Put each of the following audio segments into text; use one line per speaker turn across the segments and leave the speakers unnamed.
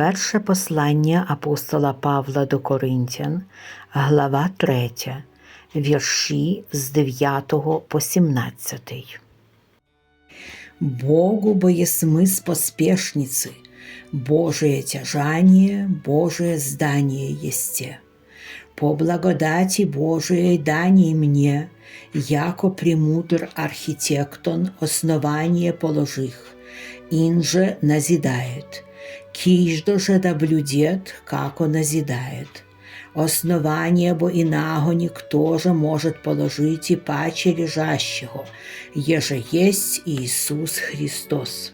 Перше послання апостола Павла до Коринтян, глава 3, вірші з 9 по 17. Богу бо есть мы с поспешницы, Божие тяжание, Божие здание есте. По благодати Божией даней мне, яко премудр архитектон основание положих, инже назидает, киждо же да блюдет, како назидает. Основание бо и нагони кто же может положить и паче лежащего, еже есть Иисус Христос.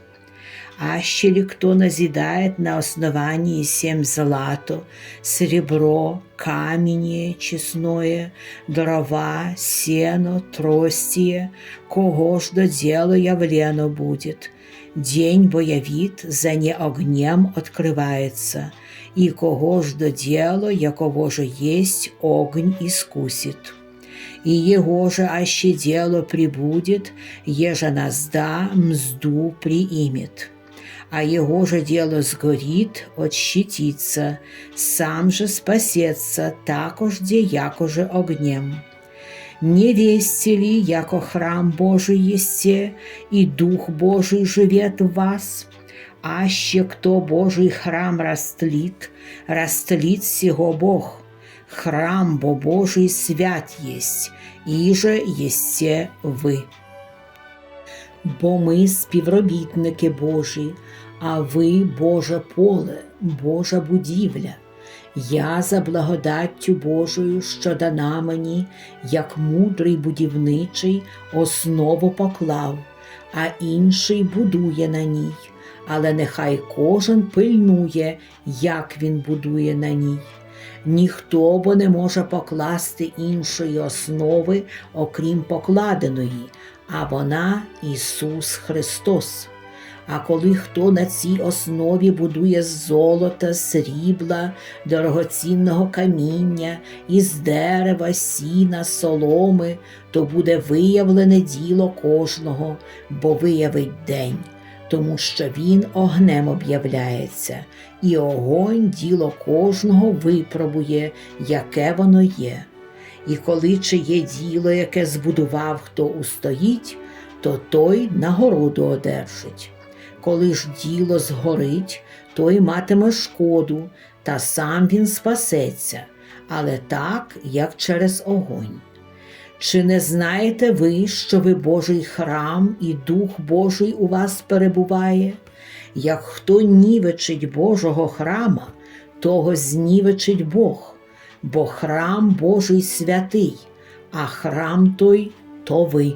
Аще ли кто назидает на основании семь злато, серебро, каменье честное, дрова, сено, тростие, кого ж до дела явлено будет. День боявит, за не огнем открывается, и кого ж до дела, якого же есть огонь искусит и его же аще дело прибудет, еже назда мзду приимет. А его же дело сгорит, отщитится, сам же спасется, також де якоже огнем. Не весте ли, яко храм Божий есте, и Дух Божий живет в вас? Аще кто Божий храм растлит, растлит сего Бог. Храм бо Божий свят есть, іже єсте ви. Бо ми співробітники Божі, а ви Боже поле, Божа будівля. Я за благодаттю Божою, що дана мені, як мудрий будівничий, основу поклав, а інший будує на ній. Але нехай кожен пильнує, як він будує на ній. Ніхто бо не може покласти іншої основи, окрім покладеної, а вона Ісус Христос. А коли хто на цій основі будує з золота, срібла, дорогоцінного каміння, із дерева, сіна, соломи, то буде виявлене діло кожного, бо виявить день, тому що він огнем об'являється, і огонь діло кожного випробує, яке воно є. І коли чиє діло, яке збудував, хто устоїть, то той нагороду одержить. Коли ж діло згорить, той матиме шкоду, та сам він спасеться, але так, як через огонь. Чи не знаєте ви, що ви Божий храм і Дух Божий у вас перебуває? Як хто нівечить Божого храма, того знівечить Бог, бо храм Божий святий, а храм той то ви.